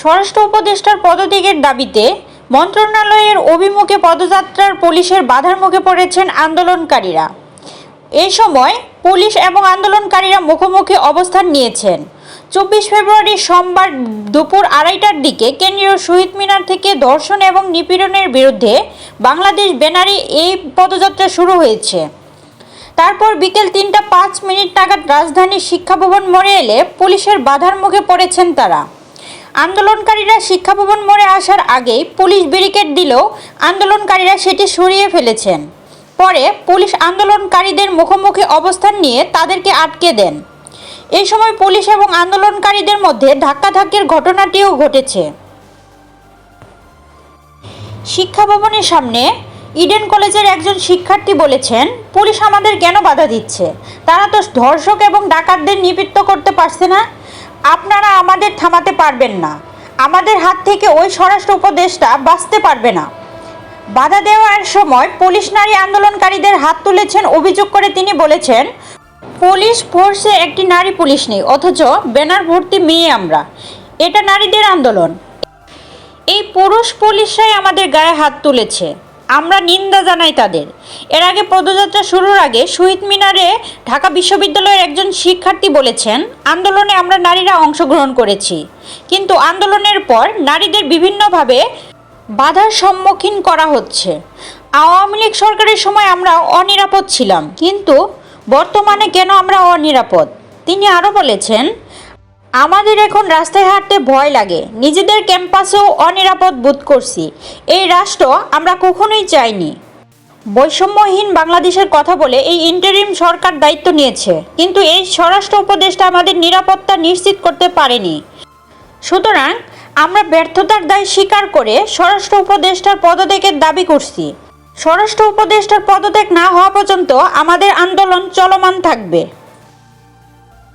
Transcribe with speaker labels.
Speaker 1: স্বরাষ্ট্র উপদেষ্টার পদত্যাগের দাবিতে মন্ত্রণালয়ের অভিমুখে পদযাত্রার পুলিশের বাধার মুখে পড়েছেন আন্দোলনকারীরা। এই সময় পুলিশ এবং আন্দোলনকারীরা মুখোমুখি অবস্থান নিয়েছেন। চব্বিশ ফেব্রুয়ারি সোমবার দুপুর আড়াইটার দিকে কেন্দ্রীয় শহীদ মিনার থেকে ধর্ষণ এবং নিপীড়নের বিরুদ্ধে বাংলাদেশ ব্যানারে এই পদযাত্রা শুরু হয়েছে। তারপর বিকেল তিনটা পাঁচ মিনিট নাগাদ রাজধানীর শিক্ষা ভবন এলে পুলিশের বাধার মুখে পড়েছেন তারা। আন্দোলনকারীরা শিক্ষা ভবন মোড়ে আসার আগেই পুলিশ ব্যারিকেড দিলেও আন্দোলনকারীরা সেটি সরিয়ে ফেলেছেন। পরে পুলিশ আন্দোলনকারীদের মুখোমুখি অবস্থান নিয়ে তাদেরকে আটকে দেন। এই সময় পুলিশ এবং আন্দোলনকারীদের মধ্যে ধাক্কাধাক্কির ঘটনাটিও ঘটেছে। শিক্ষা ভবনের সামনে ইডেন কলেজের একজন শিক্ষার্থী বলেছেন, পুলিশ আমাদের কেন বাধা দিচ্ছে? তারা তো ধর্ষক এবং ডাকাতদের নিবৃত্ত করতে পারছে না। আপনারা আমাদের থামাতে পারবেন না। আমাদের হাত থেকে ওই স্বরাষ্ট্র উপদেশটা বাঁচতে পারবে না। বাধা দেওয়ার সময় পুলিশ নারী আন্দোলনকারীদের হাত তুলেছেন অভিযোগ করে তিনি বলেছেন, পুলিশ ফোর্সে একটি নারী পুলিশ নেই, অথচ ব্যানার ভর্তি মেয়ে আমরা। এটা নারীদের আন্দোলন। এই পুরুষ পুলিশরাই আমাদের গায়ে হাত তুলেছে। আমরা নিন্দা জানাই তাদের। এর আগে পদযাত্রা শুরুর আগে শহীদ মিনারে ঢাকা বিশ্ববিদ্যালয়ের একজন শিক্ষার্থী বলেছেন, আন্দোলনে আমরা নারীরা অংশগ্রহণ করেছি। কিন্তু আন্দোলনের পর নারীদের বিভিন্নভাবে বাধার সম্মুখীন করা হচ্ছে। আওয়ামী লীগ সরকারের সময় আমরা অনিরাপদ ছিলাম, কিন্তু বর্তমানে কেন আমরা অনিরাপদ? তিনি আরও বলেছেন আমাদের এখন রাস্তায় হাঁটতে ভয় লাগে। নিজেদের ক্যাম্পাসেও অনিরাপদ বোধ করছি। এই রাষ্ট্র আমরা কখনোই চাইনি। বৈষম্যহীন বাংলাদেশের কথা বলে এই ইন্টারিম সরকার দায়িত্ব নিয়েছে। কিন্তু এই স্বরাষ্ট্র উপদেষ্টা আমাদের নিরাপত্তা নিশ্চিত করতে পারেনি। সুতরাং আমরা ব্যর্থতার দায় স্বীকার করে স্বরাষ্ট্র উপদেষ্টার পদত্যাগের দাবি করছি। স্বরাষ্ট্র উপদেষ্টার পদত্যাগ না হওয়া পর্যন্ত আমাদের আন্দোলন চলমান থাকবে।